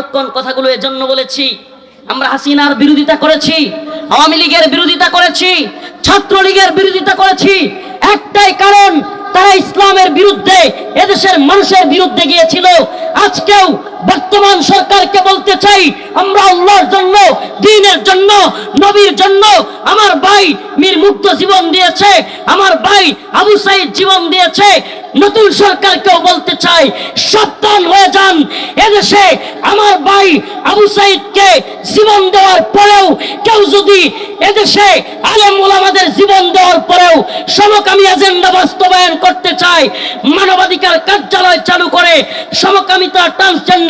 এতক্ষণ কথাগুলো জন্য বলেছি। আমরা হাসিনার বিরোধিতা করেছি, আওয়ামী লীগের বিরোধিতা করেছি, ছাত্রলীগের বিরোধিতা করেছি। একটাই কারণ, তারা ইসলামের বিরুদ্ধে, এদেশের মানুষের বিরুদ্ধে গিয়েছিল। আজকেও বর্তমান সরকারকে বলতে চাই, আমরা আল্লাহর জন্য, দিনের জন্য, নবীর জন্য, আমার ভাই মীর মুক্ত জীবন দিয়েছে, আমার ভাই আবু সাইদ জীবন দিয়েছে, নতুন সরকারকেও বলতে চাই, সাবধান হয়ে যান। এদেশে আমার ভাই আবু সাইদকে জীবন দেওয়ার পরেও, কেউ যদি এদেশে আলেম ওলামাদের জীবন দেওয়ার পরেও সমকামী এজেন্ডা বাস্তবায়ন করতে চায়, মানবাধিকার কার্যালয় চালু করে, সমকামিতা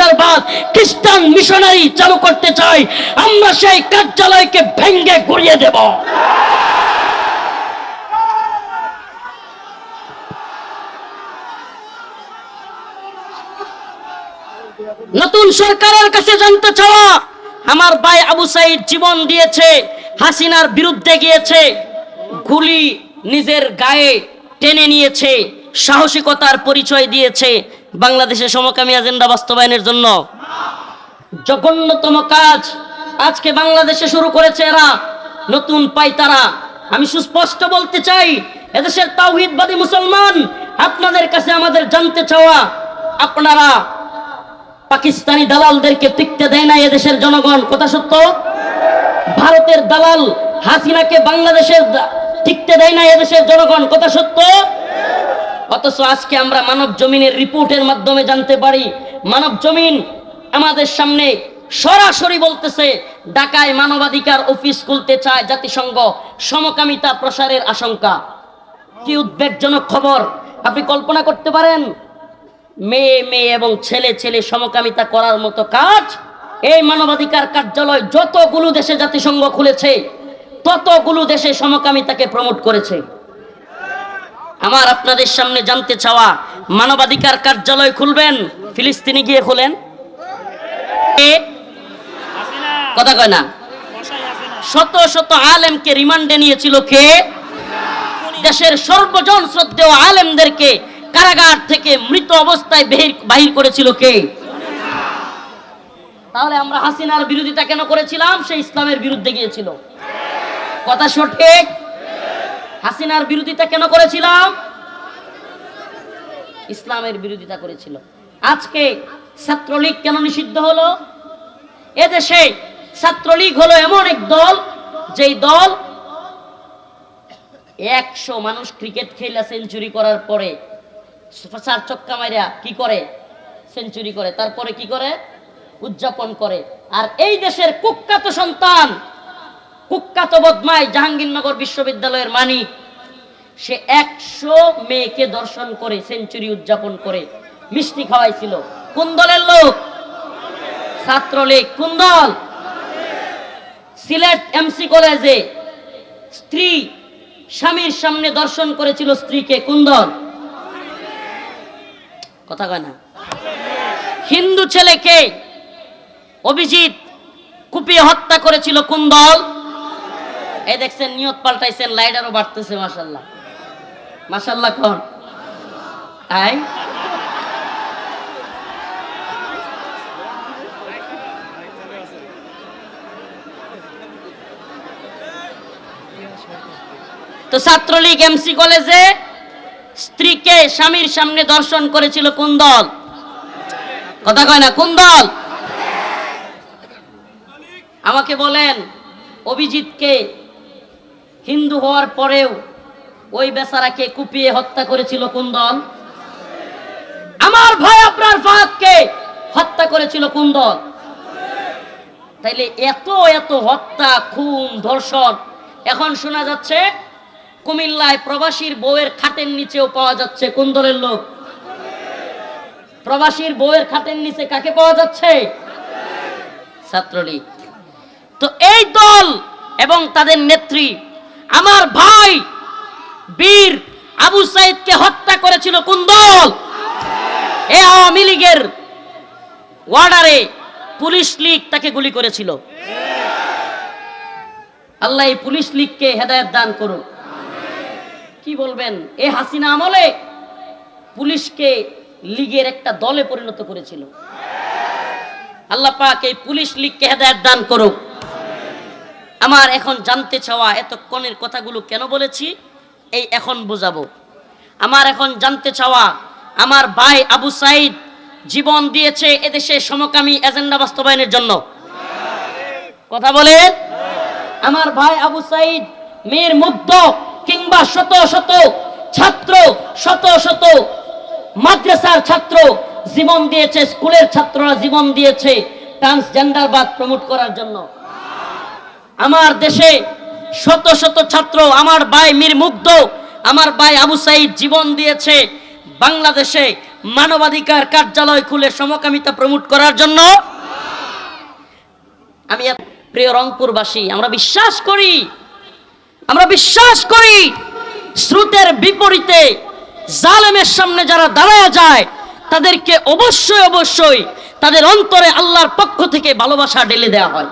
ট্রান্সজেন্ডারবাদ খ্রিস্টান মিশনারি চালু করতে চাই, আমরা সেই কার্যালয়কে ভেঙ্গে গড়িয়ে দেব। নতুন সরকারের কাছে জানতে চাওয়া, আমার ভাই আবু সাইদ জীবন দিয়েছে, হাসিনার বিরুদ্ধে গিয়েছে, গুলি নিজের গায়ে টেনে নিয়েছে, সাহসিকতার পরিচয় দিয়েছে বাংলাদেশে সমকামী এজেন্ডা বাস্তবায়নের জন্য। জঘন্যতম কাজ আজকে বাংলাদেশে শুরু করেছে এরা, নতুন পাইতারা। আমি সুস্পষ্ট বলতে চাই, এদেশের তাওহিদবাদী মুসলমান, আপনাদের কাছে আমাদের জানতে চাওয়া, আপনারা পাকিস্তানি দালালদেরকে টিকতে দেয় না এদেশের জনগণ, কথা সত্য? ভারতের দালাল হাসিনাকে বাংলাদেশের টিকতে দেয় না এদেশের জনগণ, কথা সত্য? অথচ আজকে আমরা মানব জমিনের রিপোর্টের মাধ্যমে জানতে পারি, মানব জমিন আমাদের সামনে সরাসরি বলতেছে, ঢাকায় মানবাধিকার অফিস খুলতে চায় জাতিসংঘ, সমকামিতা প্রসারের আশঙ্কা। কি উদ্বেগজনক খবর, আপনি কল্পনা করতে পারেন? মেয়ে মেয়ে এবং ছেলে ছেলে সমকামিতা করার মতো কাজ, এই মানবাধিকার কার্যালয় যতগুলো দেশে জাতিসংঘ খুলেছে, ততগুলো দেশে সমকামিতাকে প্রমোট করেছে। আমার আপনাদের সামনে জানতে চাওয়া, মানবাধিকার কার্যালয় খুলবেন, ফিলিস্তিনি গিয়ে খুলেন? কথা কয় না। শত শত আলেমকে রিমান্ডে নিয়েছিল কে? দেশের সর্বজন শ্রদ্ধেয় আলেমদেরকে কারাগার থেকে মৃত অবস্থায় বাহির করেছিল কে? তাহলে আমরা হাসিনার বিরোধিতা কেন করেছিলাম? সে ইসলামের বিরুদ্ধে গিয়েছিল। কথা সঠিক? হাসিনার বিরোধিতা কেন করেছিলাম? ইসলামের বিরোধিতা করেছিল। আজকে ছাত্রলীগ কেন নিষিদ্ধ হলো? এদেশে ছাত্রলীগ হলো এমন এক দল, যেই দল একশো মানুষ ক্রিকেট খেলা সেঞ্চুরি করার পরে চার চক্কা মারিয়া কি করে? সেঞ্চুরি করে। তারপরে কি করে? উদযাপন করে। আর এই দেশের কুখ্যাত সন্তান কুখ্যাত বদমাই জাহাঙ্গীরনগর বিশ্ববিদ্যালয়ের মানিক সে একশো মেয়েকে দর্শন করে, সেঞ্চুরি উদযাপন করে, মিষ্টি খাওয়াইছিল। কোন দলের লোক? ছাত্রলীগ। কোন দল? সিলেট এমসি কলেজে। স্ত্রী স্বামীর সামনে দর্শন করেছিল স্ত্রীকে। কোন দল? কথা কয় না। হিন্দু ছেলেকে অভিজিৎ কুপিয়ে হত্যা করেছিল। কোন দল? এই দেখছেন, নিয়ত পাল্টাইছেন, লাইটারও বাড়তেছে মাসাল্লাহ মাসাল্লাহ কন তো ছাত্রলীগ এমসি কলেজে স্ত্রীকে স্বামীর সামনে দর্শন করেছিল কোন দল? কথা কয় না, কোন দল? আমাকে বলেন অভিজিৎকে হিন্দু হওয়ার পরেও ওই বেচারাকে কুপিয়ে হত্যা করেছিল কোন দল? আমার ভাই আপনার ফাহাদকে হত্যা করেছিল কোন দল? তাইলে এত এত হত্যা, খুন, ধর্ষণ এখন শোনা যাচ্ছে কুমিল্লায় প্রবাসীর বউয়ের খাটের নিচেও পাওয়া যাচ্ছে কোন দলের লোক? প্রবাসীর বউয়ের খাটের নিচে কাকে পাওয়া যাচ্ছে? ছাত্রলীগ। তো এই দল এবং তাদের নেত্রী আমার ভাই বীর আবু সাইদকে হত্যা করেছিল কোন দল? এ আওয়ামী লীগের ওয়ার্ডারে পুলিশ লীগ তাকে গুলি করেছিল। আল্লাহ এই পুলিশ লীগকে হেদায়ত দান করুন কি বলবেন? এ হাসিনা আমলে পুলিশকে লীগের একটা দলে পরিণত করেছিল। আল্লাহ পাক এই পুলিশ লীগকে হেদায়ত দান করুক। আমার এখন জানতে চাওয়া এতক্ষণের কথাগুলো কেন বলেছি, এই এখন বুঝাবো। আমার এখন জানতে চাওয়া, আমার ভাই আবু সাইদ জীবন দিয়েছে এদেশে সমকামী এজেন্ডা বাস্তবায়নের জন্য। কথা বলে? আমার ভাই আবু সাইদ মেয়ের মুগ্ধ কিংবা শত শত ছাত্র, শত শত মাদ্রাসার ছাত্র জীবন দিয়েছে, স্কুলের ছাত্ররা জীবন দিয়েছে ট্রান্সজেন্ডারবাদ প্রমোট করার জন্য। আমার দেশে শত শত ছাত্র, আমার ভাই মীর মুগ্ধ, আমার ভাই আবু সাইদ জীবন দিয়েছে বাংলাদেশে মানবাধিকার কার্যালয় খুলে সমকামিতা প্রমোট করার জন্য। আমি প্রিয় রংপুরবাসী, আমরা বিশ্বাস করি, আমরা বিশ্বাস করি স্রোতের বিপরীতে জালেমের সামনে যারা দাঁড়ায় যায়, তাদেরকে অবশ্যই অবশ্যই তাদের অন্তরে আল্লাহর পক্ষ থেকে ভালোবাসা ঢেলে দেওয়া হয়।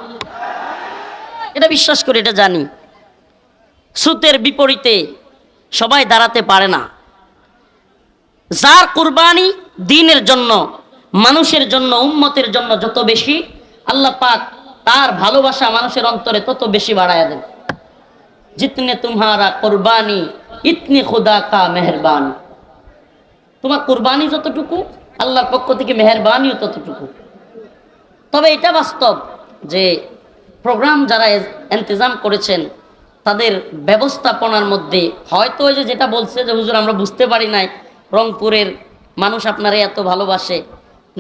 এটা বিশ্বাস করি, এটা জানি। স্রোতের বিপরীতে সবাই দাঁড়াতে পারে না। যার কুরবানি দিনের জন্য, মানুষের জন্য, উম্মতের জন্য যত বেশি, আল্লাহ পাক তার ভালোবাসা মানুষের অন্তরে তত বেশি বাড়ায় দেন। জিতনে তোমারা কুরবানি, ইতনি খুদা কা মেহরবান। তোমার কুরবানি যতটুকু, আল্লাহর পক্ষ থেকে মেহরবানিও ততটুকু। তবে এটা বাস্তব যে প্রোগ্রাম যারা ইন্তজাম করেছেন, তাদের ব্যবস্থাপনার মধ্যে হয়তো ওই যে যেটা বলছে যে, হুজুর, আমরা বুঝতে পারি নাই রংপুরের মানুষ আপনারা এত ভালোবাসে।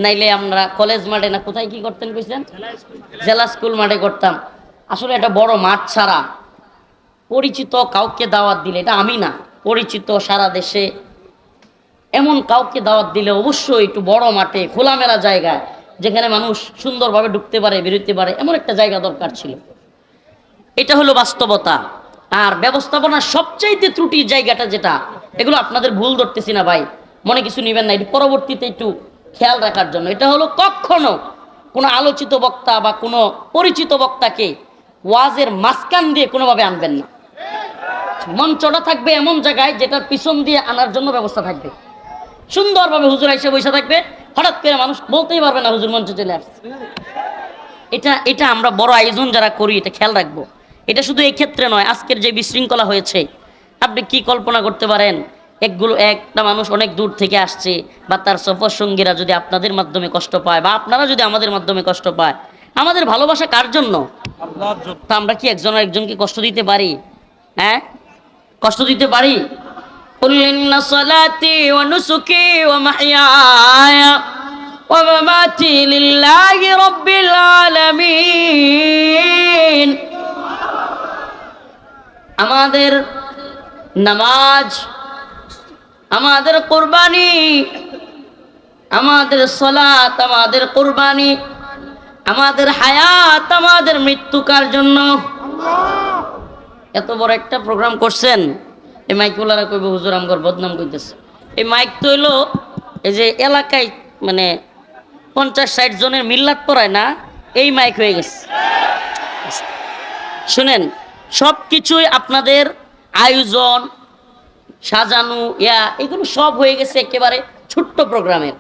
নাইলে আমরা কলেজ মাঠে না, কোথায় কি করতেন কইছেন? জেলা স্কুল মাঠে করতাম। আসলে এটা বড় মাঠ ছাড়া পরিচিত কাউকে দাওয়াত দিলে, এটা আমি না, পরিচিত সারা দেশে এমন কাউকে দাওয়াত দিলে অবশ্যই একটু বড় মাঠে, খোলামেলা জায়গায় যেখানে মানুষ সুন্দরভাবে ঢুকতে পারে, বেরোতে পারে, এমন একটা জায়গা দরকার ছিল। এটা হলো বাস্তবতা। আর ব্যবস্থাপনার সবচাইতে ত্রুটির জায়গাটা যেটা, এগুলো আপনাদের ভুল ধরতেছি না ভাই। মনে কিছু নেবেন না এটি পরবর্তীতে একটু খেয়াল রাখার জন্য। এটা হলো কখনো কোনো আলোচিত বক্তা বা কোনো পরিচিত বক্তাকে ওয়াজের মাঝখান দিয়ে কোনোভাবে আনবেন না। মঞ্চটা থাকবে এমন জায়গায় যেটার পিছন দিয়ে আনার জন্য ব্যবস্থা থাকবে। সুন্দরভাবে হুজুর এসে বসে থাকবে। হঠাৎ করে মানুষ বলতেই পারবে না হুজুর মঞ্চে চলে আসছে। এটা এটা আমরা বড় আয়োজন যারা করি এটা খেয়াল রাখব। এটা শুধু এই ক্ষেত্রে নয় আজকের যে বিশৃঙ্খলা হয়েছে আপনি কি কল্পনা করতে পারেন? একগুলো একটা মানুষ অনেক দূর থেকে আসছে বা তার সফর সঙ্গীরা যদি আপনাদের মাধ্যমে কষ্ট পায় বা আপনারা যদি আমাদের মাধ্যমে কষ্ট পায় আমাদের ভালোবাসা কার জন্য? আমরা কি একজন একজনকে কষ্ট দিতে পারি? হ্যাঁ? কষ্ট দিতে পারি? قل إن صلاتي ونسكي ومحياي ومماتي لله رب العالمين আমাদের নামাজ আমাদের কোরবানি আমাদের সলাত আমাদের কোরবানি আমাদের হায়াত আমাদের মৃত্যুকার জন্য এত বড় একটা প্রোগ্রাম করছেন এই মাইকগুলারা কইব, হুজুর, আমগর বদনাম কইতেছে। এই মাইক তো হইল, এই যে এলাকায় মানে পঞ্চাশ ষাট জনের মিল্লাত পড়ায় না, এই মাইক হয়ে গেছে। শুনেন সব কিছুই আপনাদের আয়োজন, সাজানো, ইয়া, এগুলো সব হয়ে গেছে একেবারে ছোট্ট প্রোগ্রামের।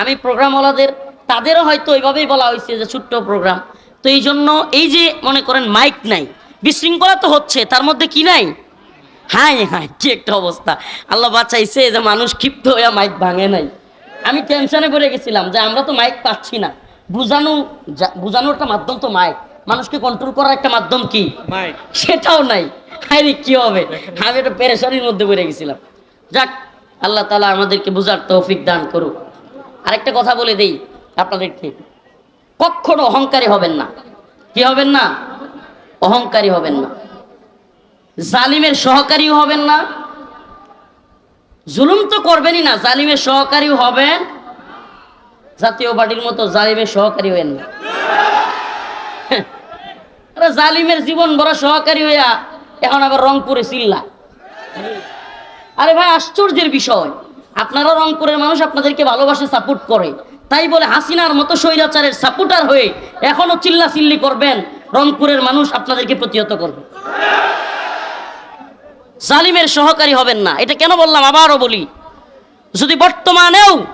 আমি প্রোগ্রামওয়ালাদের, তাদেরও হয়তো ওইভাবেই বলা হয়েছে যে ছোট্ট প্রোগ্রাম। তো এই জন্য এই যে মনে করেন মাইক নাই, বিশৃঙ্খলা তো হচ্ছে, তার মধ্যে কি নাই? হাই হাই কি একটা অবস্থা। আল্লাহ বাঁচাইছে যে মানুষ ক্ষিপ্ত হয়ে মাইক ভাঙে নাই। আমি টেনশনে করে গেছিলাম যে আমরা তো মাইক পাচ্ছি না। বুঝানো বুঝানোর একটা মাধ্যম তো মাইক মানুষকে কন্ট্রোল করার একটা মাধ্যম কি? মাইক সেটাও নাই। আরে কি হবে? আমি একটা পেরেশানির মধ্যে পড়ে গেছিলাম। যাক আল্লাহ তালা আমাদেরকে বুঝার তৌফিক দান করুক। আরেকটা কথা বলে দেই আপনাদেরকে। কখনো অহংকারী হবেন না। কি হবেন না? অহংকারী হবেন না। জালিমের সহকারীও হবেন না। জুলুম তো করবেনই না, জালিমের সহকারীও হবেন। জাতীয় পার্টির মতো জালিমের সহকারী হবেন না। আরে জালিমের জীবন বড় সহকারী হইয়া এখন আবার রংপুরে চিল্লা। আরে ভাই, আশ্চর্যের বিষয়। আপনারা রংপুরের মানুষ আপনাদেরকে ভালোবাসে, সাপোর্ট করে। তাই বলে হাসিনার মতো স্বৈরাচারের সাপোর্টার হয়ে এখনও চিল্লা চিল্লি করবেন। রংপুরের মানুষ আপনাদেরকে প্রতিহত করবে। জালিমের সহকারী হবেন না। এটা কেন বললাম? আবারও বলি। যদি বর্তমানেও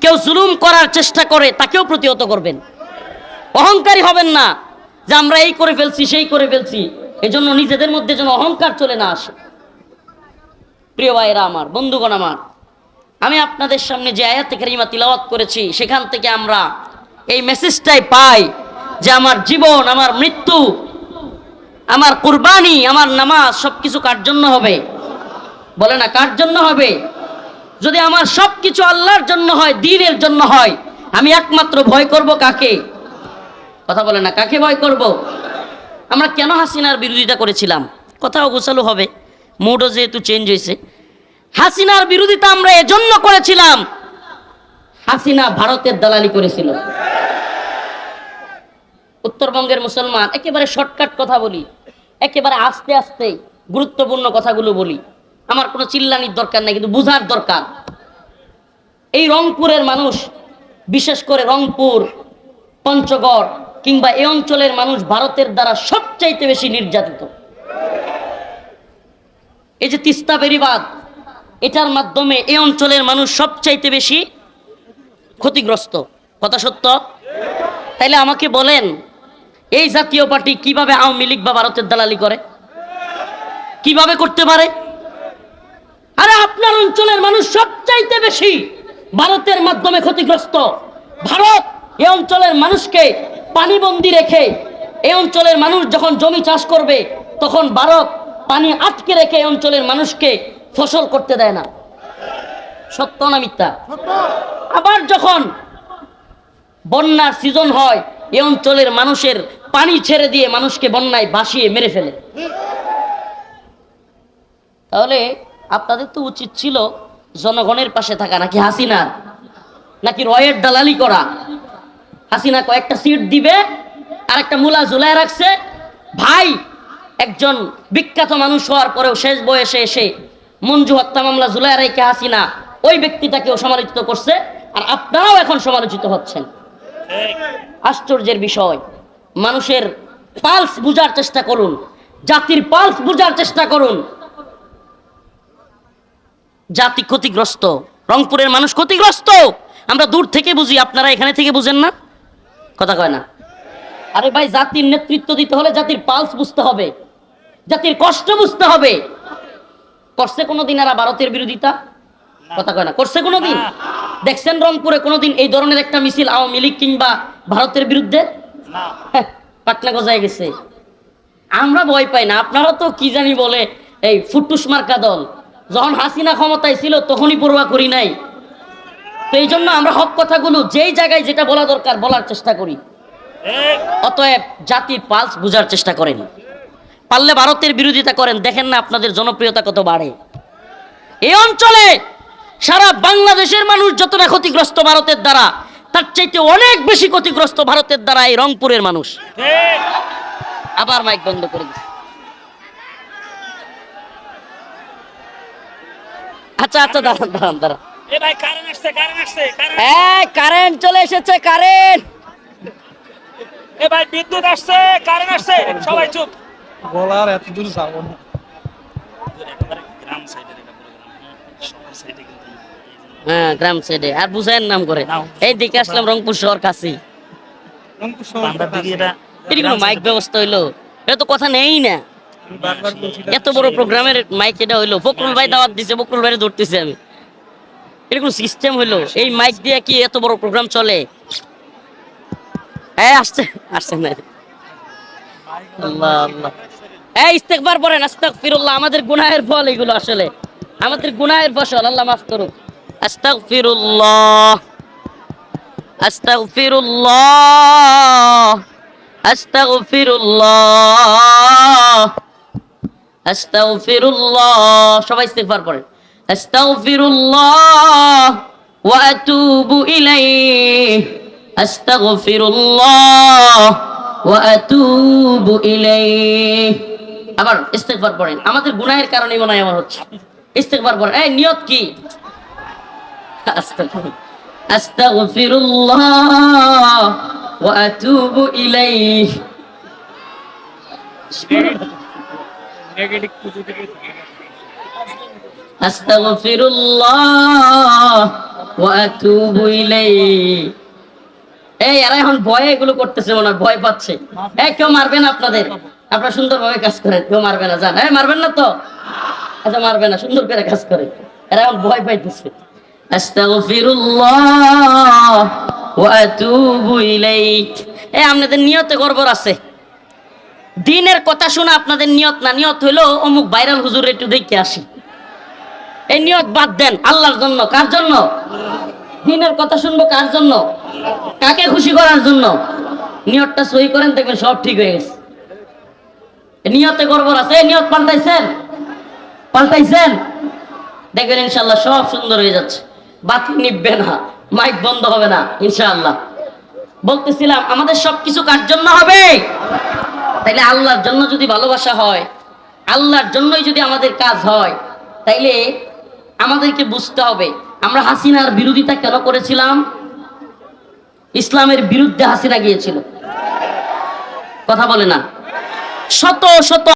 কেউ জুলুম করার চেষ্টা করে, তাকেও প্রতিহত করবেন। অহংকারী হবেন না যে আমরা এই করে ফেলছি, সেই করে ফেলছি। এজন্য নিজেদের মধ্যে যেন অহংকার চলে না আসে। প্রিয় ভাইরা আমার, বন্ধুগণ আমার, আমি আপনাদের সামনে যে আয়াতে কারিমা তিলাওয়াত করেছি, সেখান থেকে আমরা এই মেসেজটাই পাই যে আমার জীবন, আমার মৃত্যু আমার কুরবানি, আমার নামাজ সবকিছু কার জন্য হবে? বলে না, কার জন্য হবে? যদি আমার সবকিছু আল্লাহর জন্য হয়, দিনের জন্য হয়, আমি একমাত্র ভয় করব কাকে? কথা বলে না, কাকে ভয় করব? আমরা কেন হাসিনার বিরোধিতা করেছিলাম? কথাও গোছালো হবে। মুডও যেহেতু চেঞ্জ হয়েছে। হাসিনার বিরোধিতা আমরা এজন্য করেছিলাম। হাসিনা ভারতের দালালি করেছিল। উত্তরবঙ্গের মুসলমান, একেবারে শর্টকাট কথা বলি, একেবারে আস্তে আস্তে গুরুত্বপূর্ণ কথাগুলো বলি। আমার কোনো চিল্লানির দরকার নাই, কিন্তু বুঝার দরকার। এই রংপুরের মানুষ, বিশেষ করে রংপুর, পঞ্চগড় কিংবা এই অঞ্চলের মানুষ ভারতের দ্বারা সবচাইতে বেশি নির্যাতিত। এই যে তিস্তা বেরিবাদ এটার মাধ্যমে এই অঞ্চলের মানুষ সবচাইতে বেশি ক্ষতিগ্রস্ত। কথা সত্য? তাইলে আমাকে বলেন এই জাতীয় পার্টি কীভাবে আওয়ামী লীগ বা ভারতের দালালি করে? কীভাবে করতে পারে? আরে আপনার অঞ্চলের মানুষ সবচাইতে বেশি ভারতের মাধ্যমে ক্ষতিগ্রস্ত। ভারত এই অঞ্চলের মানুষকে পানিবন্দি রেখে এই অঞ্চলের মানুষ যখন জমি চাষ করবে তখন ভারত পানি আটকে রেখে এই অঞ্চলের মানুষকে ফসল করতে দেয় না। সত্য না মিথ্যা? আবার যখন বন্যার সিজন হয় এ অঞ্চলের মানুষের পানি ছেড়ে দিয়ে মানুষকে বন্যায় ভাসিয়ে মেরে ফেলে। তাহলে আপনাদের তো উচিত ছিল জনগণের পাশে থাকা নাকি হাসিনার? নাকি রয়ের দালালি করা? হাসিনা কয়েকটা সিট দিবে আর একটা মূলা ঝুলায় রাখছে। ভাই একজন বিখ্যাত মানুষ হওয়ার পরেও শেষ বয়সে এসে মঞ্জু হত্যা মামলা ঝুলায় রেখে হাসিনা ওই ব্যক্তিটাকেও সমালোচিত করছে আর আপনারাও এখন সমালোচিত হচ্ছেন। আশ্চর্যের বিষয়। মানুষের পালস বুঝার চেষ্টা করুন, জাতির পালস বুঝার চেষ্টা করুন। জাতি ক্ষতিগ্রস্ত, রংপুরের মানুষ ক্ষতিগ্রস্ত। আমরা দূর থেকে বুঝি, আপনারা এখানে থেকে বুঝেন না? কথা কয় না। আরে ভাই, জাতির নেতৃত্ব দিতে হলে জাতির পালস বুঝতে হবে, জাতির কষ্ট বুঝতে হবে। করছে কোনোদিন আর ভারতের বিরোধিতা? কথা কয় না, করছে কোনোদিন? দেখছেন রংপুরে কোনোদিন এই ধরনের একটা মিছিল আওয়ামী লীগ কিংবা ভারতের বিরুদ্ধে? হ্যাঁ, পাটনা গজায় গেছে। আমরা ভয় পাই না। আপনারা তো কি জানি বলে এই ফুটুস মার্কা দল। যখন হাসিনা ক্ষমতায় ছিল তখনই পড়ুয়া করি নাই। তো এই জন্য আমরা হক কথাগুলো যেই জায়গায় যেটা বলা দরকার বলার চেষ্টা করি। অতএব জাতির পালস বোঝার চেষ্টা করেন। পারলে ভারতের বিরোধিতা করেন। দেখেন না আপনাদের জনপ্রিয়তা কত বাড়ে। এই অঞ্চলে সারা বাংলাদেশের মানুষ যতটা ক্ষতিগ্রস্ত ভারতের দ্বারা তার চাইতে অনেক বেশি ক্ষতিগ্রস্ত ভারতের দ্বারা এই রংপুরের মানুষ। আবার মাইক বন্ধ করে দিচ্ছে আচ্ছা আচ্ছা দাঁড়ান দাঁড়ান দাঁড়ান। কারেন্ট আসছে কারেন্ট আসছে কারেন্ট এই কারেন্ট চলে এসেছে কারেন্ট এ ভাই বিদ্যুৎ আসছে কারেন্ট আসছে। সবাই চুপ। বলার এত দূর যাব না। গ্রাম সাইডের এটা পুরো গ্রাম সাইডে কিন্তু হ্যাঁ গ্রাম সাইডে আর বুঝেন নাম করে। এই দিকে আসলাম রংপুর শহর কাছে। এটা কোনো মাইক ব্যবস্থা হইল? এটা তো কথা নেই না। এত বড় প্রোগ্রামের মাইক এটা হইল। ফকরুল ভাই দাওয়াত দিছে ফকরুল ভাই ধরতেছি আমি। এটা কোনো সিস্টেম হইল? এই মাইক দিয়ে কি এত বড় প্রোগ্রাম চলে? এই আসছে আসছে না। আল্লাহ আল্লাহ। এই ইস্তেকবার পড়েন আস্তাগফিরুল্লাহ। আমাদের গুনাহের ফল এগুলো আসলে। আমাদের গুনাহের ফসল আল্লাহ মাফ করুক। আস্তাগফিরুল্লাহ আস্তাগফিরুল্লাহ আস্তাগফিরুল্লাহ আস্তাগফিরুল্লাহ, সবাই ইস্তেগফার করেন। আস্তাগফিরুল্লাহ ওয়া আতুবু ইলাইহি, আস্তাগফিরুল্লাহ ওয়া আতুবু ইলাইহি। আবার ইস্তেগফার পড়েন আমাদের গুনাহের কারণে মনে হয় আমার হচ্ছে। ইস্তেগফার পড়েন এই নিয়ত কি? আস্তাগফিরুল্লাহ ওয়া আতুবু ইলাইহি আস্তাগফিরুল্লাহ ওয়া আতুবু ইলাইহি এই এরা এখন ভয়ে এগুলো করতেছে মনে হয় ভয় পাচ্ছে। এই কেউ মারবে না আপনাদের। আপনারা সুন্দরভাবে কাজ করেন। কেউ মারবে না জান। এই মারবেন না তো? আচ্ছা মারবে না সুন্দর করে কাজ করে এরা এখন ভয় পাইতেছে। আস্তাগফিরুল্লাহ ওয়া আতুবু ইলাইক। এই আপনাদের নিয়তে গড়বড় আছে। দিনের কথা শুনে আপনাদের নিয়ত না, নিয়ত হইল অমুক ভাইরাল হুজুর একটু দেখে আসি। এই নিয়ত বাদ দেন, আল্লাহর জন্য, কার জন্য? দিনের কথা শুনব কার জন্য? কাকে খুশি করার জন্য? নিয়তটা সই করেন, দেখবেন সব ঠিক হয়ে গেছে। নিয়তে গড়বড় আছে নিয়ত পাল্টাইছেন? পাল্টাইছেন? দেখবেন ইনশাল্লাহ সব সুন্দর হয়ে যাচ্ছে। বাতি নিববে না, মাইক বন্ধ হবে না, ইনশাআল্লাহ। বলতেছিলাম, আমাদের সব কিছু কার জন্য হবে? তাইলে আল্লাহর জন্য যদি ভালোবাসা হয়, আল্লাহর জন্যই যদি আমাদের কাজ হয়, তাইলে আমাদেরকে বুঝতে হবে, আমরা হাসিনার বিরোধিতা কেন করেছিলাম? ইসলামের বিরুদ্ধে হাসিনা গিয়েছিল। কথা বলে না। শত শত